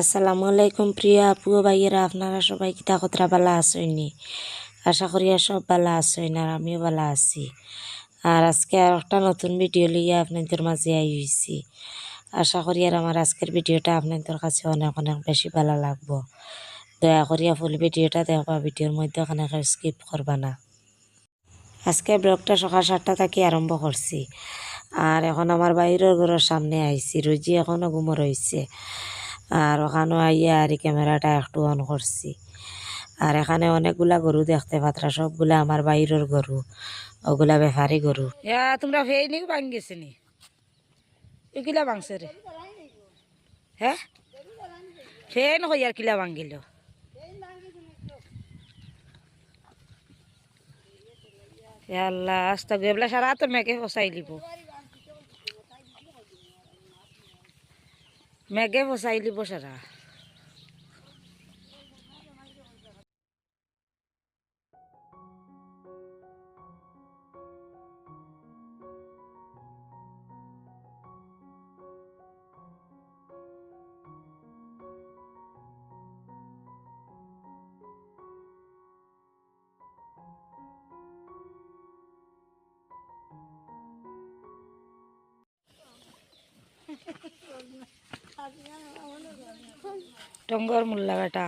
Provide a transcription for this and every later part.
আসসালামু আলাইকুম প্রিয় আপু ভাইয়েরা, আপনারা সবাই কিতা কতরা বালা আসইনি আশা করি সব বালা আসইন আর আমিও বালা আছি। আর আজকে আর একটা নতুন ভিডিও লইয়া আপনাদের মাঝে আই হইছি। আশা করি আর আমার আজকের ভিডিওটা আপনাদের কাছে অনেক অনেক বেশি ভালো লাগবো। দয়া করিয়া ফুল ভিডিওটা দেখবা, ভিডিওর মধ্যে ওখানে স্কিপ করবা না। আজকে ব্লগটা সকাল সাতটা থেকে আরম্ভ করছি। আর এখন আমার বাইরের ঘরের সামনে আইছি, রুজি এখনও ঘুমো রয়েছে আর ওখানেও আইয়া আর ক্যামেরাটা একটু অন করছি। আর এখানে অনেকগুলা গরু দেখতে পাত্রা, সবগুলা আমার বাইরের গরু, ওগুলা ব্যাপারী গরু। তোমরা ফেই নি ভাঙ গেছে নি এগুলা ভাঙছে রে। হ্যাঁ? ফেন হই আর কিলা ভাঙিল আল্লাহ আস্তা গেবলা সারা তো মেঘে ফসাই লিব। মেঘে বসাইলি লিব টঙ্গর মুল্লা বেটা।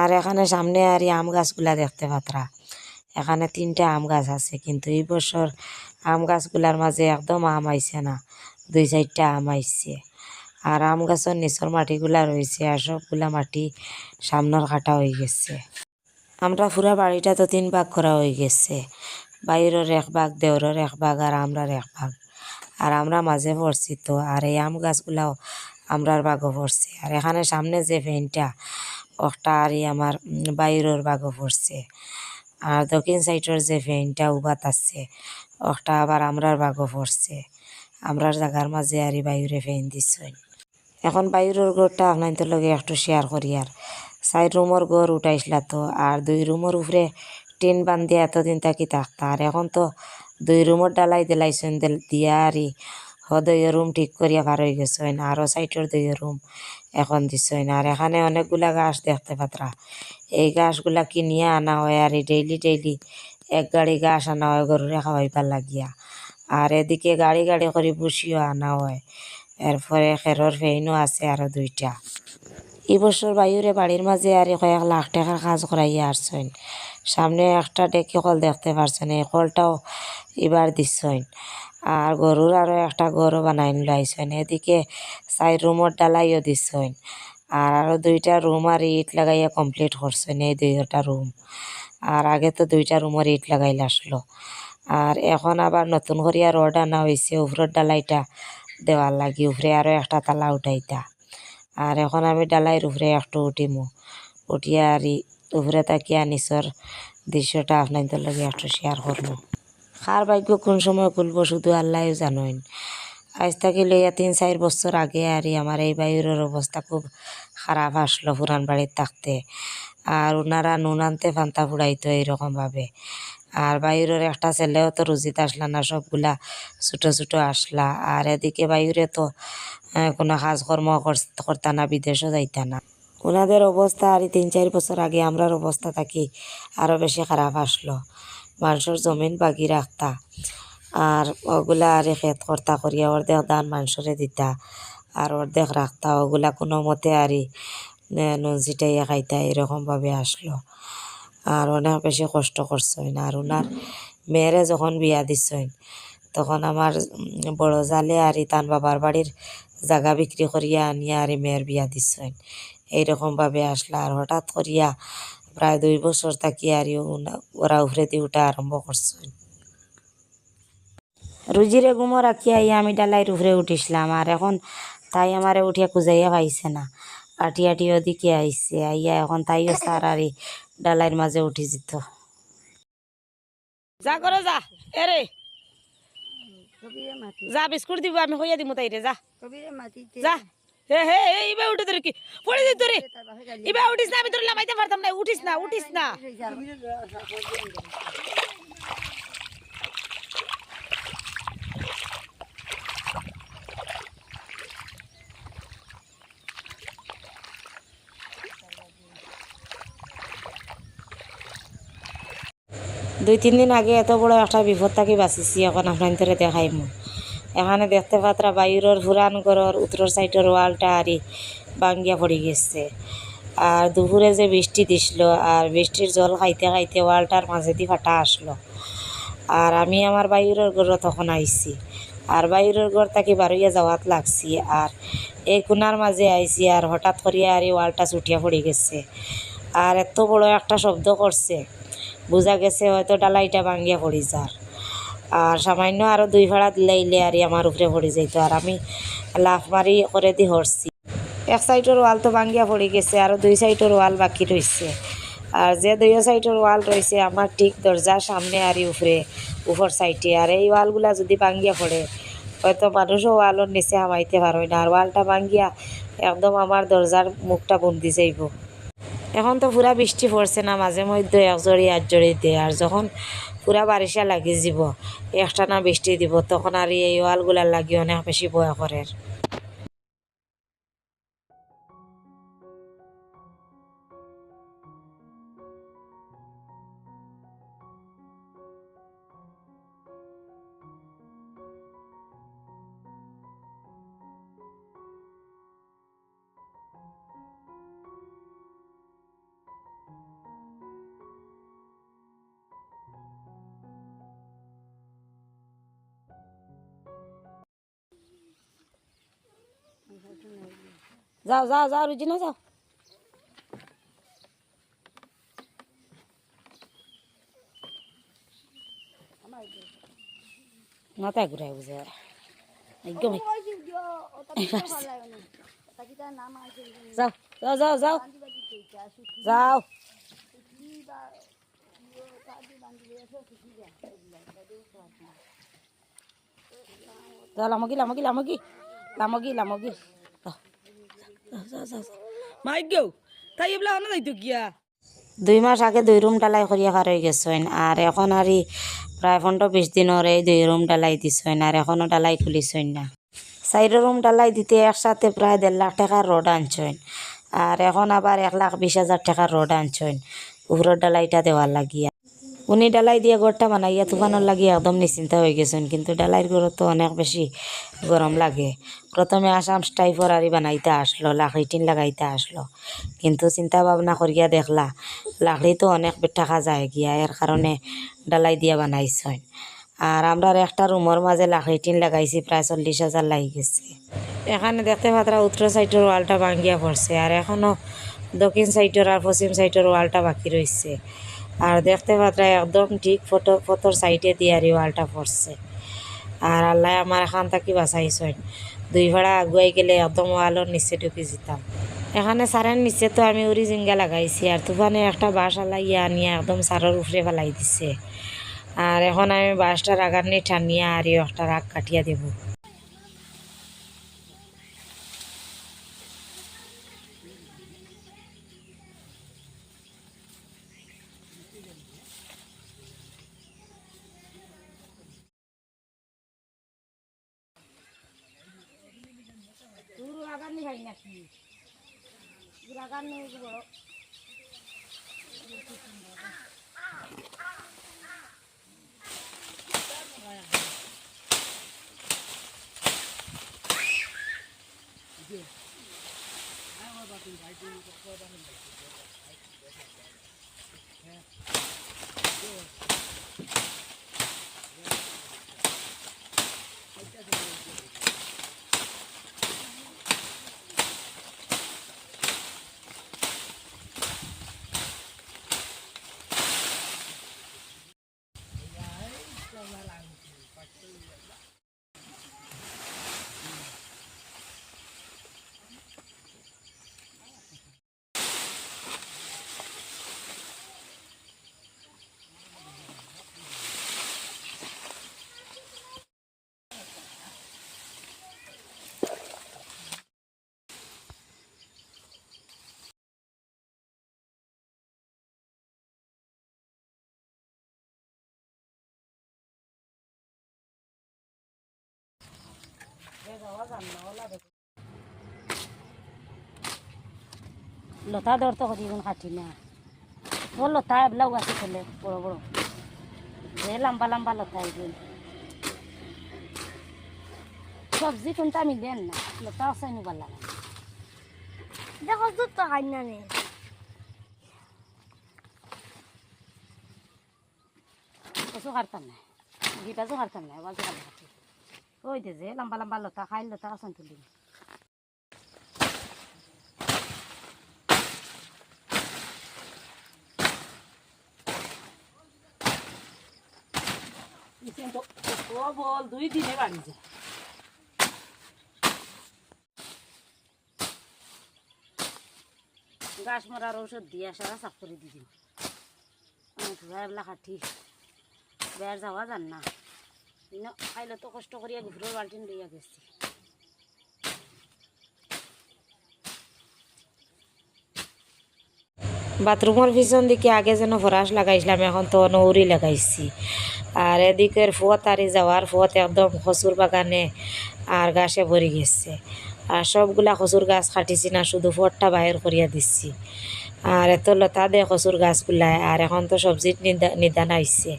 আর এখানে সামনে আর আম গাছগুলা দেখতে পাত্রা। এখানে তিনটা আম গাছ আছে, কিন্তু এই বছর আম গাছগুলার মাঝে একদম আম আইছে না, দুই চারটা আম আইছে। আর আম গাছের নিচর মাটিগুলা রয়েছে আর সবগুলা মাটি সামনের কাটা হয়ে গেছে। আমরা পুরা বাড়িটা তো তিন ভাগ করা হয়ে গেছে। বাইরের এক ভাগ, দেওরের এক ভাগ আর আমরার এক ভাগ। আর আমরা মাঝে পড়ছি তো, আর এই আম গাছগুলাও আমরার বাগও পড়ছে। আর এখানে সামনে যে ফ্যানটা একটা আর এই আমার বাইরের বাগও পড়ছে। আর দক্ষিণ সাইডের যে ফ্যানটা উবাত আছে একটা আবার আমরার বাগও পড়ছে। আমরার জায়গার মাঝে আর এই বাইরে ফ্যান দিছই এখন বাইরের ঘরটা আপনাদের লগে একটু শেয়ার করি আর। চার রুমের ঘর উঠাইছিলা তো আর দুই রুমের উপরে টিন বান্ধিয়া এতদিন থাকি থাকতা। আর এখন তো দুই রুমের ডালাই দিলাইছেন দিয়া আরই হদয় রুম ঠিক করিয়া পার হয়ে গেছেন আরও সাইডের দুই রুম এখন দিছেন আর এখানে অনেকগুলা গাছ দেখতে পাত্রা। এই গাছগুলা কিনিয়া আনা হয় আর ডেইলি ডেইলি এক গাড়ি গাছ আনা হয় গরু গরুরে খাওয়াইবার লাগিয়া। আর এদিকে গাড়ি গাড়ি করে বসিও আনা হয় এরপরে খেরর ফেইনও আছে আরও দুইটা। এই বছর বায়ুরে বাড়ির মাঝে আর কয়েক লাখ টাকার কাজ করাইয়া আসছেন। সামনে একটা ডেকে কল দেখতে পারছেন, এই কলটাও এবার দিচ্ছেন। আর গরুর আরও একটা গরু বানাই লাইছেন, এদিকে চাই রুমের ডালাইও দিচ্ছেন। আর আরও দুইটা রুম আর ইট লাগাইয়া কমপ্লিট করছেন, এই দুইটা রুম। আর আগে তো দুইটা রুমের ইট লাগাইলে আসলো। আর এখন আবার নতুন করিয়া রড আনা হয়েছে উপরের ডালাইটা দেওয়ার লাগি, উপরে আরও একটা তালা উঠাইতা। আর এখন আমি ডালাইয়ের উপরে একটু উঠিমু। উঠিয়া আর উপরে তাকিয়া নিচর দৃশ্যটা আপনাদের লগে একটু শেয়ার করব খার ভাগ্য কোন সময় খুলবো শুধু আল্লাহ জানেন আজ থাকি লইয়া তিন চার বছর আগে আর আমার এই বায়ুরের অবস্থা খুব খারাপ আসলো পুরান বাড়ির থাকতে। আর ওনারা নুন আনতে ফান্তা ফুড়াইতো এইরকমভাবে আর বায়ুরের একটা ছেলেও তো রুজিত আসলা না, সবগুলা ছোটো ছোটো আসলা। আর এদিকে বায়ুরে তো কোনো কাজকর্ম কর- করতা না, বিদেশও যাইতা না। ওনাদের অবস্থা আর তিন চার বছর আগে আমরার অবস্থা থাকি আরও বেশি খারাপ আসলো। মানুষের জমিন বাগি রাখতা। আর ওগুলা আর খেত কর্তা করিয়া অর্ধেক দান মানুষরে দিতা। আর অর্ধেক রাখতা। ওগুলা কোনো মতে আরই নুন ছিটাইয়া খাইতা। এরকমভাবে আসলো। আর অনেক বেশি কষ্ট করছেন আর ওনার মেয়েরে যখন বিয়া দিছেন তখন আমার বড় জালে আর তান বাবার বাড়ির জায়গা বিক্রি করিয়া আনিয়া আর মেয়ের বিয়া দিছেন এইরকমভাবে আসলা আর হঠাৎ করিয়া প্রায় দুই বছর থাকি আর ওরা উফরে দিয়ে উঠা আরম্ভ করছেন রুজিরে গুমো রাখিয়া ইয়া আমি ডালাইয়ের উপরে উঠিছিলাম আর এখন তাই আমারে উঠিয়া কুজাইয়া পাইছে না। আটি আটি ওদিকে আইছে আইয়া এখন তাইও সার আর ডালাইয়ের মাঝে উঠি যেত। যা করে, যা। এরে যা, বিস্কুট দিব, আমি হইয়া দিমু তাইরে, যা। যা। হে হে কি? রে উঠিস না না, উঠিস না উঠিস না। দুই, তিন দিন আগে এত বড় একটা বিপদ থাকি বাঁচিছি, এখন আপনার দেখাইমু এখানে দেখতে পাত্রা বাইরের ফুরান ঘরের উত্তর সাইডের ওয়ালটা আরই ভাঙ্গিয়া পড়ে গেছে। আর দুপুরে যে বৃষ্টি দিছিল আর বৃষ্টির জল খাইতে খাইতে ওয়ালটার মাঝেদি ফাটা আসলো। আর আমি আমার বাইরের ঘর তখন আইছি আর বাইরের ঘর তাকে বারইয়া যাওয়াত লাগছি। আর এই কোনার মাঝে আইছি আর হঠাৎ করিয়া আর ওয়ালটা ছুটিয়া পড়ে গেছে। আর এত বড় একটা শব্দ করছে বোঝা গেছে হয়তো ডালাইটা ভাঙ্গিয়া পড়ি যার। আর সামান্য আরও দুই ভাড়া দিলাইলে আর আমার উপরে পড়ে যাইতো। আর আমি লাফ মারি করে দি হরছি। এক সাইডের ওয়াল তো ভাঙ্গিয়া পড়ে গেছে, আর দুই সাইডের ওয়াল বাকি রয়েছে আর যে দুই সাইডের ওয়াল রয়েছে আমার ঠিক দরজার সামনে আর উপরে, উপর সাইডে। আর এই ওয়ালগুলা যদি ভাঙ্গিয়া পড়ে, হয়তো মানুষও ওয়ালের নিচে হামাইতে পারবে না। আর ওয়ালটা ভাঙ্গিয়া একদম আমার দরজার মুখটা বন্দি যাইব। এখন তো পুরা বৃষ্টি পড়ছে না মাঝে মধ্যে একজোড়ি জড়ি আট জড়ি দেয়, আর যখন পুরা বারিশা লাগি যাব একটা না বৃষ্টি দিব, তখন আর এই ওয়ালগুলার লাগি অনেক বেশি ভয় করে যাও যাও যাও রুজিনা যাও মাথায় ঘুরাই বুঝে একদম যাও যাও যাও যাও যাও যাও লামগি লামগি লামগি লামগি লামগি যাও দুই মাস আগে দুই রুম ডালাই করিয়া পার হয়ে গেছেন আর এখন আর প্রায় পনেরো বিশ দিনের এই দুই রুম ডালাই দিছেন আর এখনও ডালাই খুলিছেন না। চাইর রুম ডালাই দিতে একসাথে প্রায় দেড় লাখ টাকার রোড আনছেন আর এখন আবার এক লাখ বিশ হাজার টাকার রোড আনছেন উপরের ডালাইটা দেওয়ার লাগিয়া উনি ডালাই দিয়ে ঘরটা বানাইয়া তুফানোর লাগিয়ে একদম নিশ্চিন্ত হয়ে গেছেন কিন্তু ডালাইয়ের ঘরত তো অনেক বেশি গরম লাগে। প্রথমে আসাম স্টাইফর আরি বানাইতে আসলো, লাকড়ি টিন লাগাইতে আসলো। কিন্তু চিন্তা ভাবনা করিয়া দেখলা লাখড়ি তো অনেক টাকা যায় গিয়া, এর কারণে ডালাই দিয়া বানাইছেন। আর আমরা একটা রুমের মাঝে লাকড়ি টিন লাগাইছি, প্রায় চল্লিশ হাজার লাগি গেছে। এখানে দেখতে পাত্রা উত্তর সাইডের ওয়ালটা ভাঙ্গিয়া পড়ছে, আর এখনও দক্ষিণ সাইডের আর পশ্চিম সাইডের ওয়ালটা বাকি রয়েছে আর দেখতে পাত্রা একদম ঠিক ফটো, ফটোর সাইডে দিয়ে আর ওয়ালটা পড়ছে। আর আল্লাহ আমার এখান থাকি বাঁচাইছেন। দুই ভাড়া আগুয়াই গেলে অতম আলোর নিচে ঢুকে যেতাম এখানে সারের নিচে তো আমি উড়ি জিঙ্গা লাগাইছি আর তুফানে একটা বাঁশ আলাইয়া আনিয়া একদম সারের উপরে ফেলাই দিছে। আর এখন আমি বাঁশটা রাগার নিয়ে টানিয়া আর একটা রাগ কাটিয়া দেব। নাকি রাগার নেই বড় Yeah. 那来，把这个。লতা ধরতে করি এখন কাটি না। ও লতা এবলাও গাছে ফেলে বড় বড়। যে লম্বা লম্বা লতা এগুলো সবজি কোনটা মিলেন না লতা আছে নিবার লাগে দেখো দুধ তো খাই না নে। কচু কাটতাম না গিটাজও কাটতাম না বালতি কাটা কাটি ওই দে লম্বা লম্বা লতা খাই লতা আছে তুলি বল দুই দিনে বাড়ি গাছ মরার ঔষধ দিয়ে সারা সাফ করে দি দিন এগুলা কাঠি বের যাওয়া যান না। খাইলে তো কষ্ট করিয়া ঘুরের বাল্টিন লইয়া গেছি। বাথরুমের পিছন দিকে আগে যেন ফরাস লাগাইছিলাম, এখন তো নৌরি লাগাইছি। আর এদিকের ফুয়াত আরি যাওয়ার ফুয়াত একদম খসুর বাগানে আর গাছে ভরে গেছে। আর সবগুলা খসুর গাছ কাটিছি না, শুধু ফুয়ারটা বাহির করিয়া দিচ্ছি আর এত লতা দে খসুর গাছগুলায় আর এখন তো সবজির নিদা- নিদান আইছে।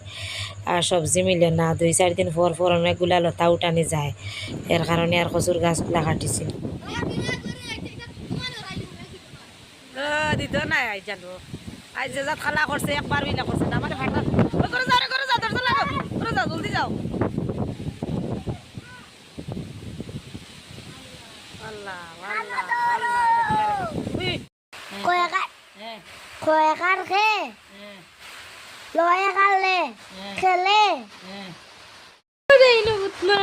আর সবজি মিলে না, দুই চার দিন পর পর অনেকগুলা লতা উঠানি যায়। এর কারণে আর খসুর গাছগুলা কাটিছি দিত নাই খালা আল্লাহ। কয়েকার খে হ্যাঁ লয়ে কালে হ্যাঁ খেলে হ্যাঁ Ini putna.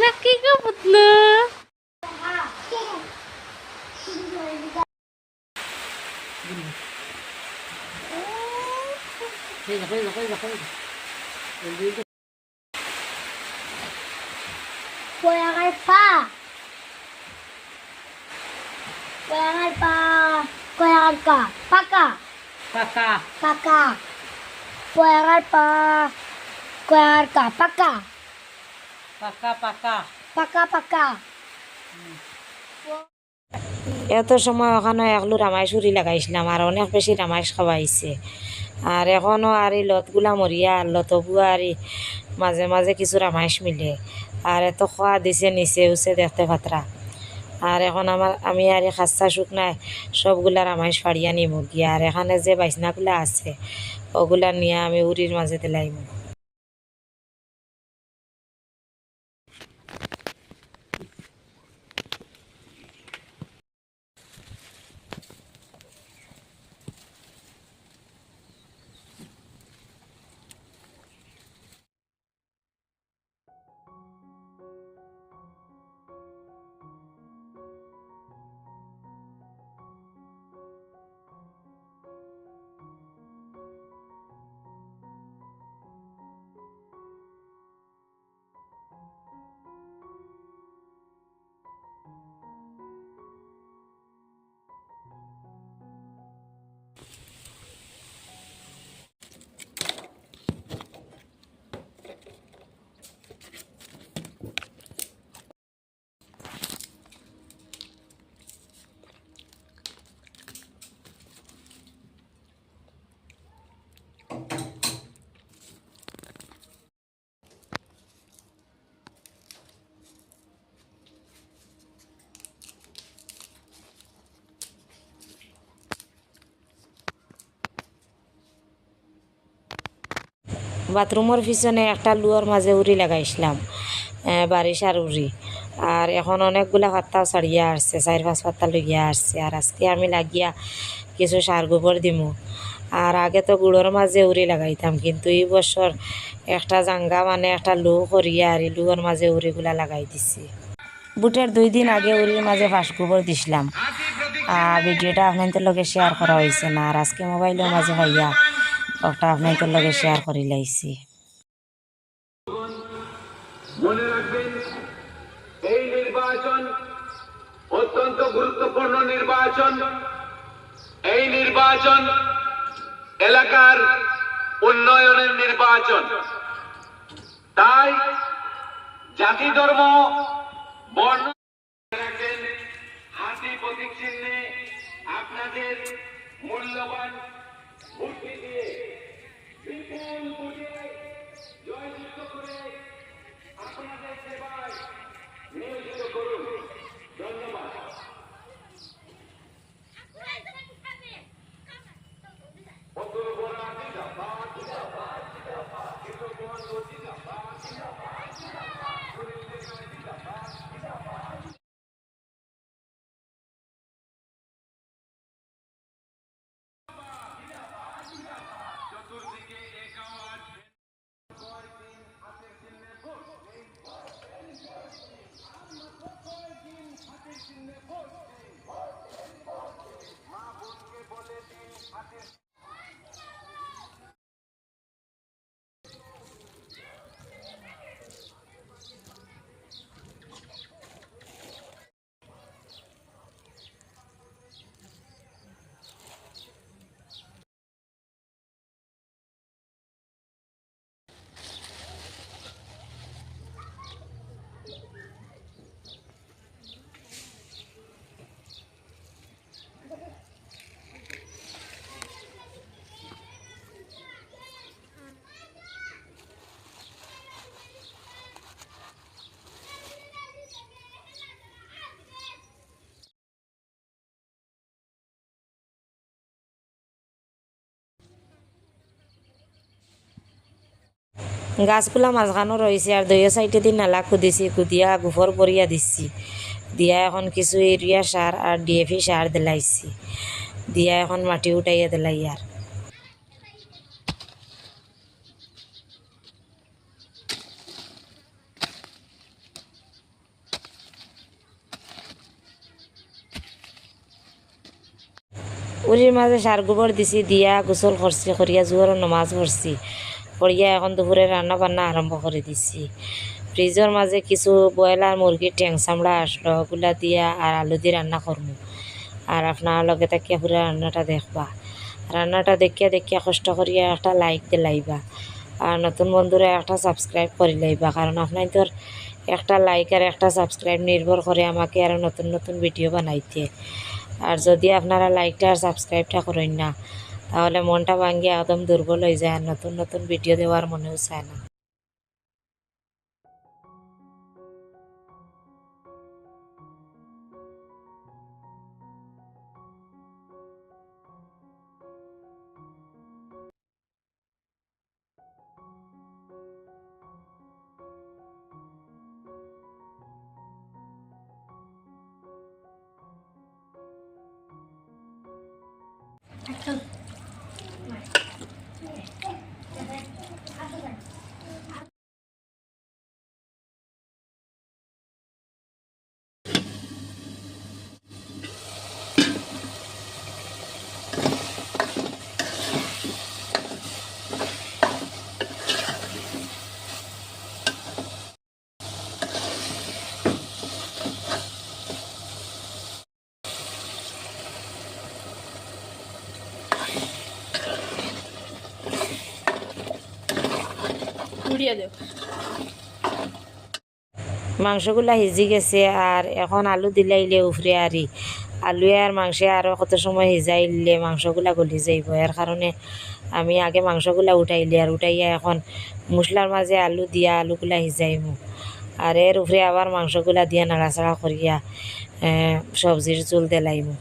Laki ka putna. কই যা কই যা কই যা কই যা জলদি যা। Kuyakar pa. Kuyakar pa. Kuyakar ka. Paka. কাকা Paka. Kuyakar pa. Kuyakar ka. Paka. পাকা পাকা Paka paka. এত সময় ওখানে একলু রামাইশুরি লাগাইছিলাম আর অনেক বেশি রামাইশ খাওয়াইছে আর এখনও আর এই লতগুলা মরিয়া আর লতবুয়া আর মাঝে মাঝে কিছু রামাইশ মিলে আর এত খোয়া দিছে নিচে উচে দেখতে পাত্রা আর এখন আমার, আমি আর এই খাস্তা শুকনায় সবগুলা আমায় ফাড়িয়া নিব গিয়া। আর এখানে যে বাইসনাগুলো আছে, ওগুলা নিয়ে আমি উড়ির মাঝে দিলাইম বাথরুমের পিছনে একটা লুয়ার মাঝে উড়ি লাগাইছিলাম বারিশার উড়ি আর এখন অনেকগুলা পাত্তাও ছাড়িয়া আসছে চার পাঁচ পাত্তা লইয়া আসছে আর আজকে আমি লাগিয়া কিছু সার গোবর দিমু। আর আগে তো গুড়োর মাঝে উড়ি লাগাইতাম, কিন্তু এই বছর একটা জাঙ্গা মানে একটা লু করিয়া আর লুয়ার মাঝে উড়িগুলা লাগাই দিছি। বুটের দুই দিন আগে উড়ির মাঝে ফাঁস গোবর দিছিলাম। আর ভিডিওটা আপনাদের লগে শেয়ার করা হয়েছে না আর আজকে মোবাইলের মাঝে ভাইয়া একটা আপনাদের লগে শেয়ার করি লাইছি। মনে রাখবেন, এই নির্বাচন অত্যন্ত গুরুত্বপূর্ণ নির্বাচন। এই নির্বাচন এলাকার উন্নয়নের নির্বাচন। তাই জাতি ধর্ম, বর্ণ রাখবেন হাতি প্রতীক চিহ্নে আপনাদের মূল্যবান ভোটটি দিয়ে। গাছগুলা মাঝখানো রয়েছে আর দুই সাইডে দিয়ে নালা খুদিছি, খুদিয়া গোবর বরিয়া দিচ্ছি দিয়া এখন কিছু ইউরিয়া সার আর ডিএপি সার দিলাইছি। দিয়া এখন মাটি উঠাইয়া দিলাই আর উরির মাঝে সার গোবর দিছি, দিয়া গোসল করছি করিয়া জোয়ার নমাজ পড়ছি পড়িয়া এখন দুপুরে রান্না বান্না আরম্ভ করে দিছি। ফ্রিজের মাঝে কিছু ব্রয়লার, মুরগির ট্যাং চামড়া আসলো ওগুলা দিয়া আর আলু দিয়ে রান্না করব আর আপনার লগে তাকিয়া পুরা রান্নাটা দেখবা। রান্নাটা দেখিয়া দেখিয়া কষ্ট করিয়া একটা লাইক দিলাইবা আর নতুন বন্ধুরা একটা সাবস্ক্রাইব করে লাইবা, কারণ আপনার তোর একটা লাইক আর একটা সাবস্ক্রাইব নির্ভর করে আমাকে আরও নতুন নতুন ভিডিও বানাইতে। আর যদি আপনারা লাইকটা আর সাবস্ক্রাইবটা করেন না তাহলে মনটা ভাঙ্গিয়ে একদম দুর্বল হয়ে যায় আর নতুন নতুন ভিডিও দেওয়ার মনেও চায় না। মাংসগুলা সিজি গেছে আর এখন আলু দিলাইলে উফরে আরি আলুয়ে আর মাংসে আরও কত সময় সিজাইলে মাংসগুলা গলি যাইব। এর কারণে আমি আগে মাংসগুলা উঠাইলে আর উঠাইয়া এখন মশলার মাঝে আলু দিয়া আলুগুলা সিজাইমু আর এর উফরে আবার মাংসগুলা দিয়া নাড়াচাড়া করিয়া সবজির চুল দিলাইমু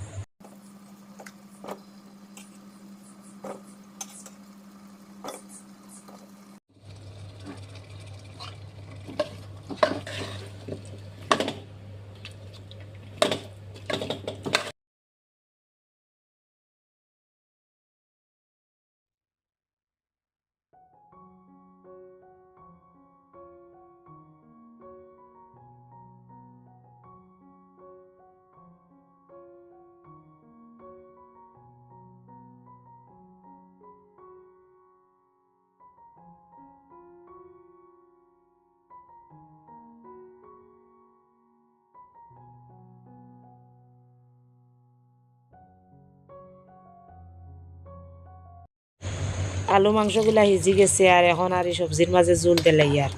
আলু মাংসগুলা হিজি গেছে আর এখন আর সবজির মাঝে জুল দিলাই আর।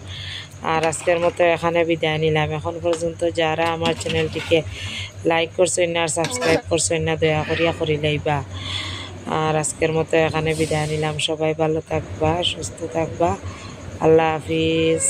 আর আজকের মতো এখানে বিদায় নিলাম। এখন পর্যন্ত যারা আমার চ্যানেলটিকে লাইক করছেন না আর সাবস্ক্রাইব করছেন না, দয়া করিয়া করি লাইবা। আর আজকের মতো এখানে বিদায় নিলাম। সবাই ভালো থাকবা, সুস্থ থাকবা। আল্লাহ হাফিজ।